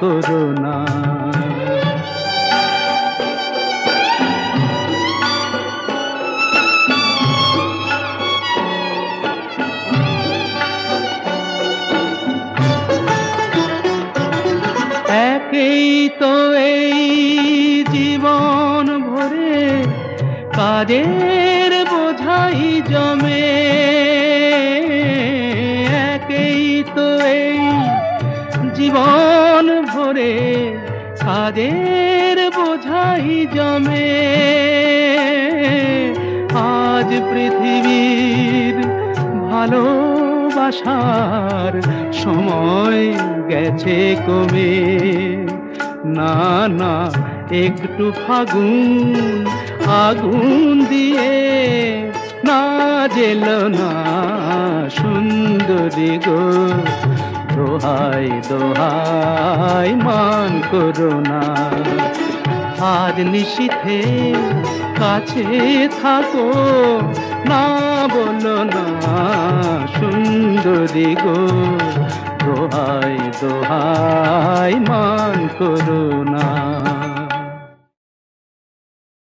করো একেই তো এই জীবন ভরে কাজের বোঝাই জমে। কাজের বোঝাই জমে। আজ পৃথিবীর ভালোবাসার সময় গেছে কমে। না না, একটু ফাগুন, আগুন দিয়ে না জেল না সুন্দরী গো। দোহাই দোহাই, মান করো না। আর নিশীথে কাছে থাকো, না বলো না, সুন্দরী গো। দোহাই দোহাই, মান করো